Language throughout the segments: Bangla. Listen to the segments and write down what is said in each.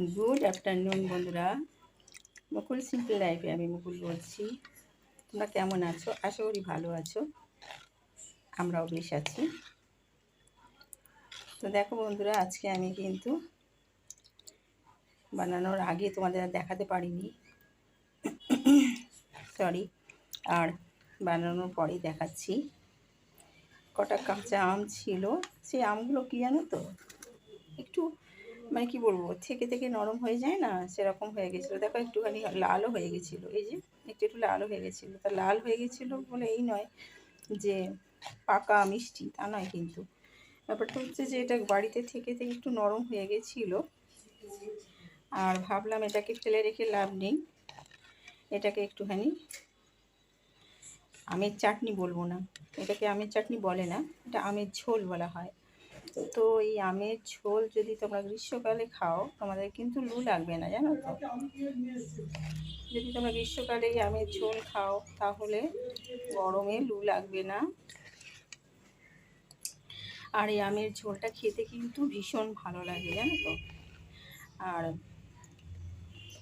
গুড আফটারনুন বন্ধুরা। মুকুল সিম্পল লাইফে আমি মুকুল বলছি। তোমরা কেমন আছো? আশা করি ভালো আছো। আমরাও বেশ আছি। তো দেখো বন্ধুরা, আজকে আমি কিন্তু বানানোর আগে তোমাদের দেখাতে পারিনি। সরি আর বানানোর পরেই দেখাচ্ছি। কটা কাঁচা আম ছিল। সেই আমগুলো কী জানো তো? একটু মানে কি বলব, থেকে থেকে নরম হয়ে যায় না, সেরকম হয়ে গেছিল। দেখো একটুখানি লালও হয়ে গেছিল, এই যে একটু একটু লালও হয়ে গেছিল। তা লাল হয়ে গেছিল বলে এই নয় যে পাকা মিষ্টি, তা নয় কিন্তু। ব্যাপারটা হচ্ছে যে এটা বাড়িতে থেকে থেকে একটু নরম হয়ে গেছিল। আর ভাবলাম এটাকে ফেলে রেখে লাভ নেই। এটাকে একটুখানি আমের চাটনি বলব না। এটাকে আমের চাটনি বলে না, এটা আমের ঝোল বলা হয়। তো এই আমের ঝোল যদি তোমরা গ্রীষ্মকালে খাও, তোমাদের কিন্তু লু লাগবে না, জানো তো? যদি তোমরা গ্রীষ্মকালে এই আমের ঝোল খাও, তাহলে গরমে লু লাগবে না। আর এই আমের ঝোলটা খেতে কিন্তু ভীষণ ভালো লাগে, জানো তো? আর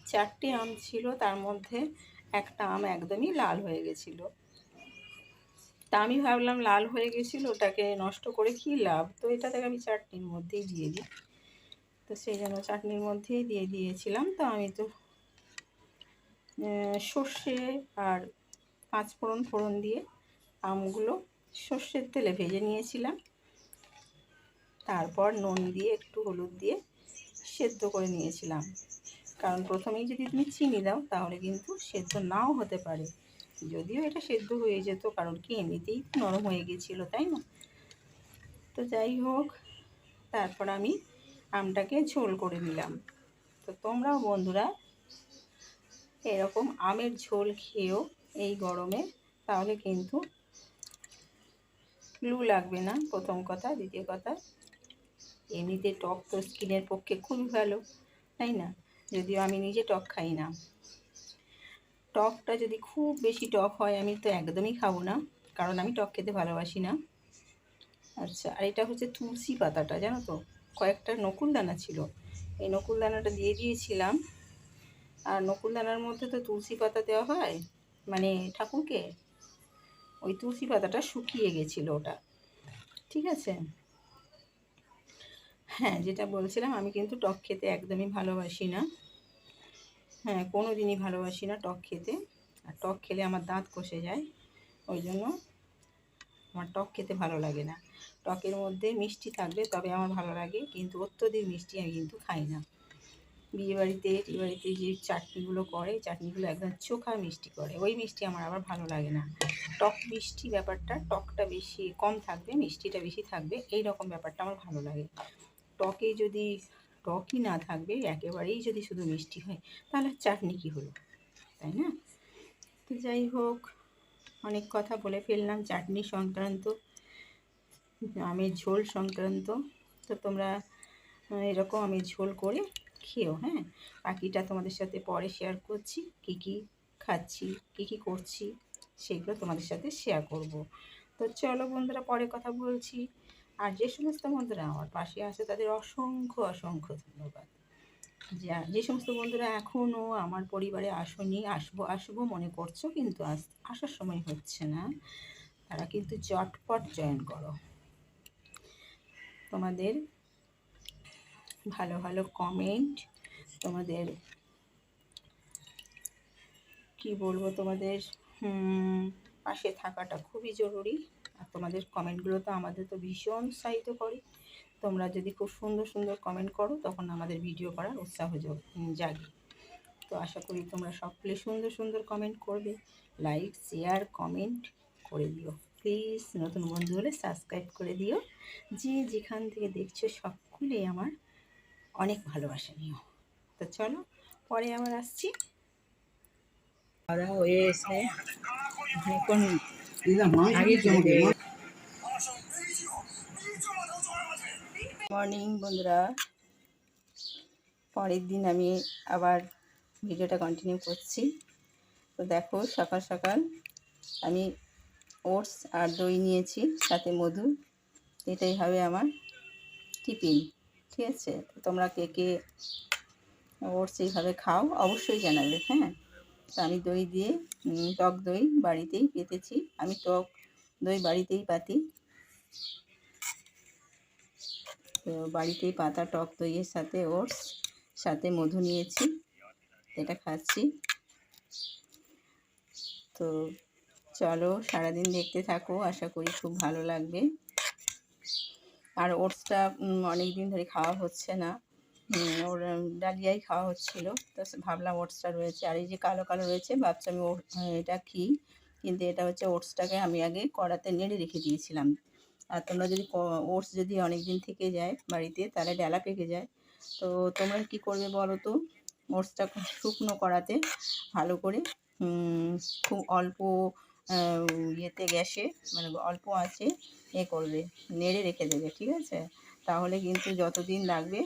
চারটে আম ছিল, তার মধ্যে একটা আম একদমই লাল হয়ে গেছিল। তা আমি ভাবলাম লাল হয়ে গেছিল, ওটাকে নষ্ট করে কী লাভ? তো এটা থেকে আমি চাটনির মধ্যেই দিয়ে দিই। তো সেই জন্য চাটনির মধ্যেই দিয়ে দিয়েছিলাম। তো আমি তো সর্ষে আর পাঁচ ফোড়ন ফোড়ন দিয়ে আমগুলো সর্ষের তেলে ভেজে নিয়েছিলাম। তারপর নুন দিয়ে, একটু হলুদ দিয়ে সেদ্ধ করে নিয়েছিলাম। কারণ প্রথমেই যদি তুমি চিনি দাও, তাহলে কিন্তু সেদ্ধ নাও হতে পারে। যদিও এটা সেদ্ধ হয়ে যেত, কারণ কি এমনিতেই নরম হয়ে গেছিল, তাই না? তো যাই হোক, তারপর আমি আমটাকে ঝোল করে নিলাম। তো তোমরাও বন্ধুরা, এরকম আমের ঝোল খেয়েও এই গরমে তাহলে কিন্তু লু লাগবে না, প্রথম কথা। দ্বিতীয় কথা, এমনিতে টক তো স্কিনের পক্ষে খুবই ভালো, তাই না? যদিও আমি নিজে টক খাই না। টকটা যদি খুব বেশি টক হয়, আমি তো একদমই খাব না, কারণ আমি টক খেতে ভালোবাসি না। আচ্ছা আর এটা হচ্ছে তুলসী পাতাটা, জানো তো? কয়েকটা নকুল দানা ছিল। এই নকুল দানাটা দিয়ে দিয়েছিলাম। আর নকুল দানার মধ্যে তো তুলসী পাতা দেওয়া হয় মানে ঠাকুরকে? ওই তুলসী পাতাটা শুকিয়ে গেছিল ওটা। ঠিক আছে? হ্যাঁ যেটা বলছিলাম, আমি কিন্তু টক খেতে একদমই ভালোবাসি না। হ্যাঁ কোনো দিনই ভালোবাসি না টক খেতে। আর টক খেলে আমার দাঁত কষে যায়, ওই জন্য আমার টক খেতে ভালো লাগে না। টকের মধ্যে মিষ্টি থাকবে, তবে আমার ভালো লাগে, কিন্তু অত্যধিক মিষ্টি আমি কিন্তু খাই না। বিয়েবাড়িতে বাড়িতে যে চাটনিগুলো করে, চাটনিগুলো একদম চোখা মিষ্টি করে, ওই মিষ্টি আমার আবার ভালো লাগে না। টক মিষ্টি ব্যাপারটা, টকটা বেশি কম থাকবে, মিষ্টিটা বেশি থাকবে এই রকম ব্যাপারটা আমার ভালো লাগে। টকে যদি টকই না থাকবে, একেবারেই যদি শুধু মিষ্টি হয়, তাহলে চাটনি কী হলো? তাই না? তো যাই হোক, অনেক কথা বলে ফেললাম, চাটনি সংক্রান্ত, আমের ঝোল সংক্রান্ত। তো তোমরা এরকম আমি ঝোল করে খেও হ্যাঁ? বাকিটা তোমাদের সাথে পরে শেয়ার করছি, কি কি খাচ্ছি, কি কি করছি, সেগুলো তোমাদের সাথে শেয়ার করব। তো চলো বন্ধুরা, পরে কথা বলছি। আর যে সমস্ত বন্ধুরা আমার পাশে আছে, তাদের অসংখ্য অসংখ্য ধন্যবাদ। যা, যে সমস্ত বন্ধুরা এখনও আমার পরিবারে আসনি, আসব আসব মনে করছ, কিন্তু আস আসার সময় হচ্ছে না। তারা কিন্তু চটপট জয়েন করো। তোমাদের ভালো ভালো কমেন্ট তোমাদের কি বলব, তোমাদের পাশে থাকাটা খুবই জরুরি। আর তোমাদের কমেন্টগুলো তো আমাদের তো ভীষণ উৎসাহিত করে। তোমরা যদি খুব সুন্দর সুন্দর কমেন্ট করো, তখন আমাদের ভিডিও করার উৎসাহ জাগে। তো আশা করি তোমরা সকলে সুন্দর সুন্দর কমেন্ট করবে। লাইক শেয়ার কমেন্ট করে দিও। প্লিজ নতুন বন্ধু হলে সাবস্ক্রাইব করে দিও। যে যেখান থেকে দেখছ সকলেই আমার অনেক ভালোবাসা নিও। তো চলো, পরে আবার আসছি। খাওয়া হয়ে এসে এখন মর্নিং বন্ধুরা। পরের দিন আমি আবার ভিডিওটা কন্টিনিউ করছি। তো দেখো, সকাল সকাল আমি ওটস আর দই নিয়েছি, সাথে মধু। এটাই হবে আমার টিফিন, ঠিক আছে? তোমরা কে কে ওটস এইভাবে খাও, অবশ্যই জানাবে হ্যাঁ? আমি দই দিয়ে টক দই বাড়িতেই পেতেছি। আমি টক দই বাড়িতেই পাতি। তো বাড়িতেই পাতা, টক দইয়ের সাথে ওটস, সাথে মধু নিয়েছি। এটা খাচ্ছি। তো চলো, সারাদিন দেখতে থাকো, আশা করি খুব ভালো লাগবে। আর ওটসটা অনেক দিন ধরে খাওয়া হচ্ছে না। ওর ডালিয়াই খাওয়া হচ্ছিল। তো ভাবলাম ওটসটা রয়েছে। আর এই যে কালো কালো রয়েছে, ভাবছি আমি এটা কি? কিন্তু এটা হচ্ছে ওটসটাকে আমি আগে কড়াতে নেড়ে রেখে দিয়েছিলাম। আর তোমরা যদি ওটস যদি অনেক দিন থেকে যায় বাড়িতে, তাহলে ডালা পেকে যায়। তো তোমরা কি করবে বলো তো? ওটসটা শুকনো কড়াতে ভালো করে খুব অল্প ইয়েতে গ্যাসে মানে অল্প আছে এ করবে, নেড়ে রেখে দেবে, ঠিক আছে? তাহলে কিন্তু যতদিন লাগবে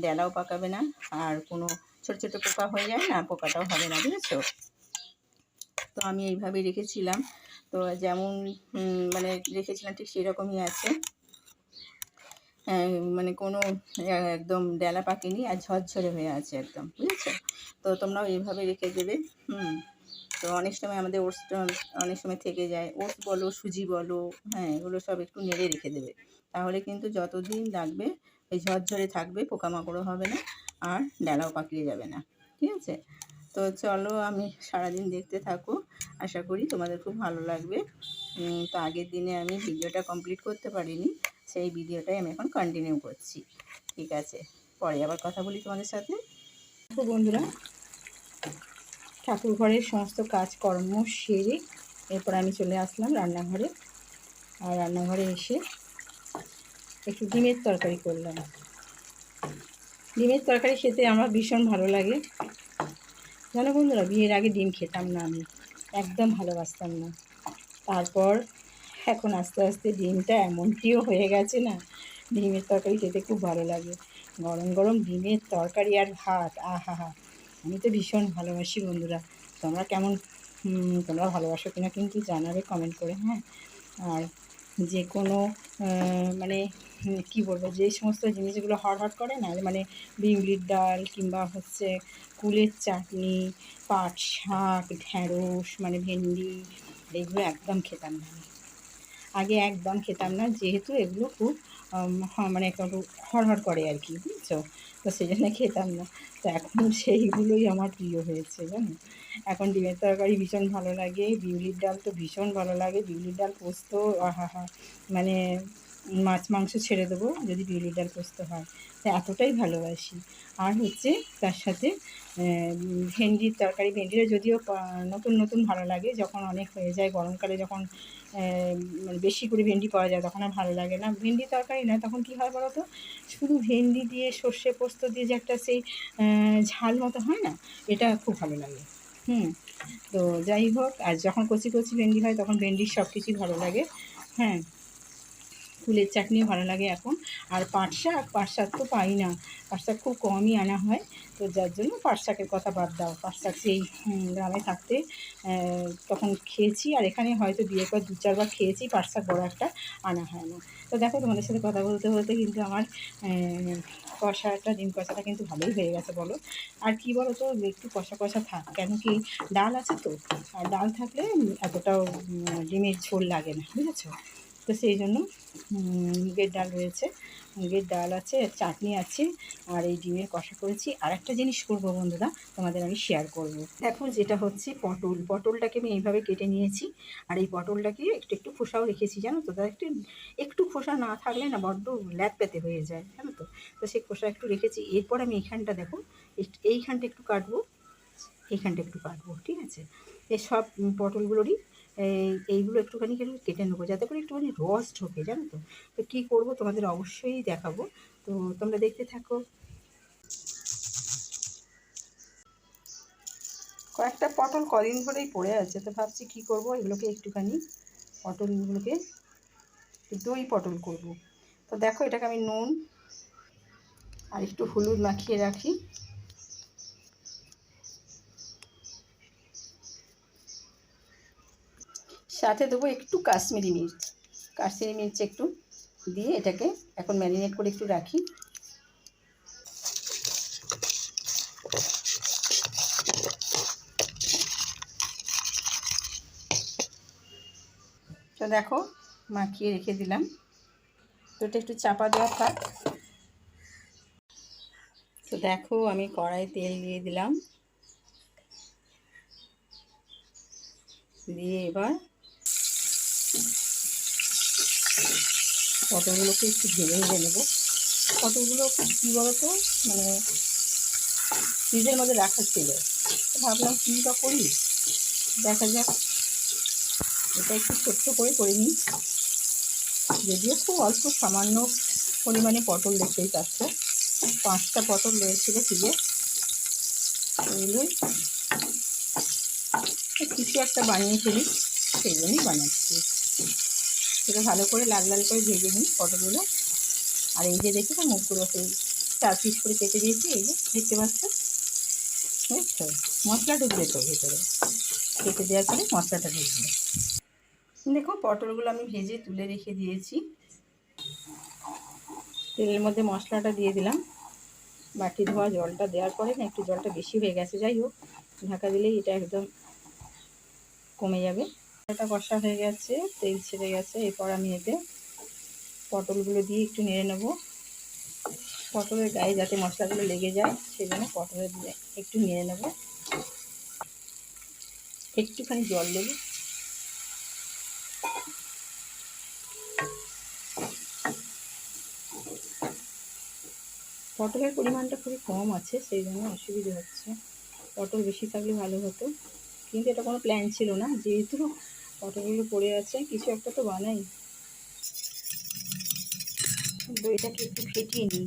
ডেলাও পাকাবে না আর কোনো ছোট ছোট পোকা হয়ে যায় না পোকাটাও হবে না বুঝেছ? তো আমি এইভাবেই রেখেছিলাম। তো যেমন মানে রেখেছিলাম ঠিক সেরকমই আছে। আহ, মানে কোনো একদম ডেলা পাকেনি আর ঝরঝরে হয়ে আছে একদম বুঝেছ? তো তোমরাও এইভাবে রেখে দেবে হুম। তো অনেক সময় আমাদের ওটসটা অনেক সময় থেকে যায় ওটস বলো সুজি বলো হ্যাঁ এগুলো সব একটু নেড়ে রেখে দেবে। তাহলে কিন্তু যতদিন লাগবে ওই ঝরঝরে থাকবে, পোকামাকড়ও হবে না, আর ডেলাও পাকিয়ে যাবে না, ঠিক আছে? তো চলো আমি সারাদিন দেখতে থাকো, আশা করি তোমাদের খুব ভালো লাগবে। তো আগের দিনে আমি ভিডিওটা কমপ্লিট করতে পারিনি, সেই ভিডিওটাই আমি এখন কন্টিনিউ করছি, ঠিক আছে? পরে আবার কথা বলি তোমাদের সাথে। তো বন্ধুরা ঠাকুর ঘরের সমস্ত কাজকর্ম সেরে এরপর আমি চলে আসলাম রান্নাঘরে। আর রান্নাঘরে এসে একটু ডিমের তরকারি করলাম। ডিমের তরকারি খেতে আমার ভীষণ ভালো লাগে। জানো বন্ধুরা, বিয়ের আগে ডিম খেতাম না আমি। একদম ভালোবাসতাম না। তারপর এখন আস্তে আস্তে ডিমটা এমনটিও হয়ে গেছে না, ডিমের তরকারি খেতে খুব ভালো লাগে। গরম গরম ডিমের তরকারি আর ভাত, আহা হা। আমি তো ভীষণ ভালোবাসি বন্ধুরা। তোমরা কেমন তোমরা ভালোবাসো কিনা কিন্তু জানাবে কমেন্ট করে হ্যাঁ? আর যে কোনো মানে কি বলব যে সমস্ত জিনিসগুলো হট করে না মানে বিউলির ডাল কিংবা হচ্ছে কুলের চাটনি, পাট শাক, ঢ্যাঁড়স মানে ভেন্ডি, এগুলো একদম খেতাম না আগে একদম খেতাম না, যেহেতু এগুলো খুব মানে একটু হড়হড় করে আর কি, বুঝছ? তো সেই জন্য খেতাম না। তো এখন সেইগুলোই আমার প্রিয় হয়েছে, জানো? এখন ডিমের তরকারি ভীষণ ভালো লাগে, বিউলির ডাল তো ভীষণ ভালো লাগে, বিউলির ডাল পোস্ত, আহা মানে মাছ, মাংস ছেড়ে দেবো যদি বিউলির ডাল পোস্ত হয়। তো এতটাই ভালোবাসি। আর হচ্ছে তার সাথে ভেন্ডির তরকারি, ভেন্ডিটা যদিও নতুন নতুন ভালো লাগে। যখন অনেক হয়ে যায় গরমকালে, যখন মানে বেশি করে ভেন্ডি পাওয়া যায়, তখন আর ভালো লাগে না। ভেন্ডি তরকারি না তখন কী হয় বলো তো শুধু ভেন্ডি দিয়ে সর্ষে পোস্ত দিয়ে যে একটা সেই ঝাল মতো হয় না? এটা খুব ভালো লাগে। হুম, তো যাই হোক, আর যখন কচি কচি ভেন্ডি হয়, তখন ভেন্ডির সব কিছুই ভালো লাগে। হ্যাঁ। ফুলের চাটনিও ভালো লাগে এখন। আর পাট শাক পাট শাক তো পাই না। পাট শাক খুব কমই আনা হয়। তো যার জন্য পাট শাকের কথা বাদ দাও। পাট শাক সেই গ্রামে থাকতে তখন খেয়েছি। আর এখানে হয়তো বিয়ের পর দু চারবার খেয়েছি। পাট শাক বড় একটা আনা হয় না। তো দেখো, তোমাদের সাথে কথা বলতে বলতে কিন্তু আমার কষাটা, ডিম কষাটা কিন্তু ভালোই হয়ে গেছে, বলো। আর কি বলো তো একটু কষা কষা থাক। কেন কি ডাল আছে তো? আর ডাল থাকলে এতটাও ডিমের ঝোল লাগে না, বুঝেছ? তো সেই জন্য মুগের ডাল রয়েছে। মুগের ডাল আছে, চাটনি আছে, আর এই ডিমের কষা করেছি। আর একটা জিনিস করব বন্ধুরা, তোমাদের আমি শেয়ার করব। দেখো, যেটা হচ্ছে পটল। পটলটাকে আমি এইভাবে কেটে নিয়েছি, আর এই পটলটাকে একটু একটু খোসাও রেখেছি, জানো তো? তার একটু একটু খোসা না থাকলে না বড্ড ল্যাপ পেতে হয়ে যায়, জানো তো? তো সেই খোসা একটু রেখেছি। এরপর আমি এইখানটা দেখো এইখানটা একটু কাটবো, এইখানটা একটু কাটবো, ঠিক আছে? এই সব পটলগুলোরই এইগুলো একটুখানি কেটে নেব। যাতে করে একটুখানি রস ঢোকে, জানো তো? তো কী করব তোমাদের অবশ্যই দেখাবো। তো তোমরা দেখতে থাকো। কয়েকটা পটল কদিন ধরেই পড়ে আছে, তো ভাবছি কী করব? এগুলোকে একটুখানি পটলগুলোকে দই পটল করব। তো দেখো, এটাকে আমি নুন আর একটু হলুদ মাখিয়ে রাখি। সাথে দেবো একটু কাশ্মীরি মির্চ। কাশ্মীরি মির্চ একটু দিয়ে এটাকে এখন ম্যারিনেট করে একটু রাখি। তো দেখো, মাখিয়ে রেখে দিলাম। তো এটা একটু চাপা দেওয়া থাক। তো দেখো, আমি কড়াই তেল দিয়ে দিলাম। দিয়ে এবার পটলগুলোকে একটু ভেজে ভেজে নেব। পটলগুলো কী বলতো? মানে ফ্রিজের মধ্যে রাখা ছিল। ভাবলাম কী বা করি? দেখা যাক। এটা একটু ছোট্ট করে করে নিই। যদিও খুব অল্প, সামান্য পরিমাণে পটল দেখতেই পাচ্ছ। পাঁচটা পটল রয়েছিল ফ্রিজে। এগুলোই কিছু একটা বানিয়ে ফেলি, সেই জন্যই বানাচ্ছি। সেটা ভালো করে লাল লাল করে ভেজে নিই পটলগুলো। আর এই যে দেখি তো মুখগুলো সেই চার পিস করে কেটে দিয়েছি, এই যে দেখতে পাচ্ছ? বুঝছ? মশলা ঢুকবে তো ভেতরে। কেটে দেওয়ার পরে মশলাটা ঢুকবে। দেখো, পটলগুলো আমি ভেজে তুলে রেখে দিয়েছি। তেলের মধ্যে মশলাটা দিয়ে দিলাম। বাটি ধোয়া জলটা দেওয়ার পরে না একটু জলটা বেশি হয়ে গেছে, যাই হোক, ঢাকা দিলেই এটা একদম কমে যাবে। এটা কষা হয়ে গেছে, তেল ছেড়ে গেছে, এরপর আমি এতে পটলগুলো দিয়ে একটু নেড়ে নেব। পটলের গায়ে যাতে মশলাগুলো লেগে যায় সেই জন্য পটলের একটু নেড়ে নেব। একটুখানি জল দেবো। পটলের পরিমাণটা খুবই কম আছে, সেই জন্য অসুবিধা হচ্ছে। পটল বেশি থাকলে ভালো হতো। কিন্তু এটা কোনো প্ল্যান ছিল না। যেহেতু পটলগুলো পড়ে আছে? কিছু একটা তো বানাই। দইটাকে একটু ফেটিয়ে নিই।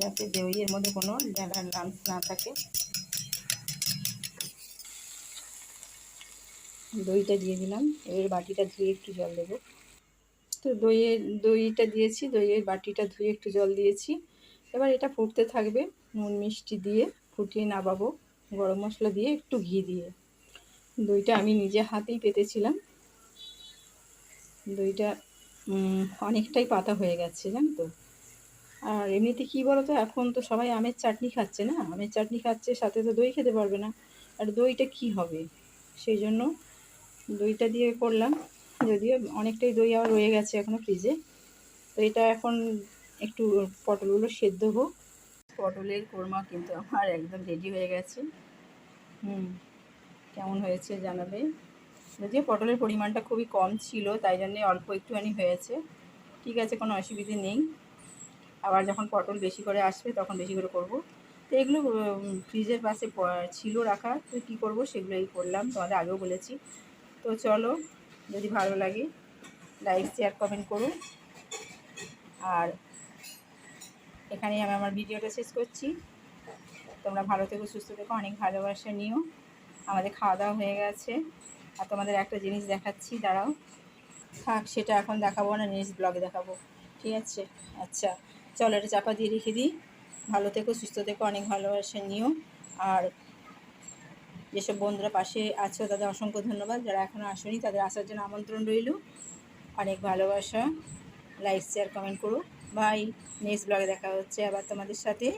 যাতে দইয়ের মধ্যে কোনো ডালার লাঞ্চ না থাকে। দইটা দিয়ে দিলাম। এবার বাটিটা ধুয়ে একটু জল দেবো। তো দইয়ের দইটা দিয়েছি। দইয়ের বাটিটা ধুয়ে একটু জল দিয়েছি। এবার এটা ফুটতে থাকবে নুন মিষ্টি দিয়ে। ফুটিয়ে নাবাবো। গরম মশলা দিয়ে একটু ঘি দিয়ে। দইটা আমি নিজে হাতেই পেতেছিলাম। দইটা অনেকটাই পাতা হয়ে গেছে, জানো তো। আর এমনিতে কী বলো তো এখন তো সবাই আমের চাটনি খাচ্ছে না? আমের চাটনি খাচ্ছে, সাথে তো দই খেতে পারবে না। আর দইটা কি হবে? সেই জন্য দইটা দিয়ে করলাম। যদিও অনেকটাই দই আবার রয়ে গেছে এখনও ফ্রিজে তো এটা এখন একটু পটলগুলো সেদ্ধ হোক। পটলের কোরমা কিন্তু আমার একদম রেডি হয়ে গেছে। হুম। কেমন হয়েছে জানাবে। যদিও পটলের পরিমাণটা খুবই কম ছিল, তাই জন্যে অল্প একটুখানি হয়েছে। ঠিক আছে, কোনো অসুবিধে নেই। আবার যখন পটল বেশি করে আসবে, তখন বেশি করে করব। তো এগুলো ফ্রিজের পাশে ছিল রাখা, তো কী করব সেগুলোই করলাম, তোমাদের আগেও বলেছি। তো চলো, যদি ভালো লাগে, লাইক, শেয়ার, কমেন্ট করুন আর এখানেই আমি আমার ভিডিওটা শেষ করছি। তোমরা ভালো থেকো, সুস্থ থেকো, অনেক ভালোবাসা নিও। আমাদের খাওয়া দাওয়া হয়ে গেছে। আর তোমাদের একটা জিনিস দেখাচ্ছি, দাঁড়াও। থাক, সেটা এখন দেখাবো না নেক্সট ব্লগে দেখাবো। ঠিক আছে? আচ্ছা চলো এটা চাপা দিয়ে রেখে দিই। ভালো থেকো, সুস্থ থেকো, অনেক ভালোবাসা নিও। আর যেসব বন্ধুরা পাশে আছো, তাদের অসংখ্য ধন্যবাদ। যারা এখনও আসেনি, তাদের আসার জন্য আমন্ত্রণ রইল। অনেক ভালোবাসা। লাইক শেয়ার কমেন্ট করো। বাই নেক্সট ব্লগে দেখা হচ্ছে আবার তোমাদের সাথে।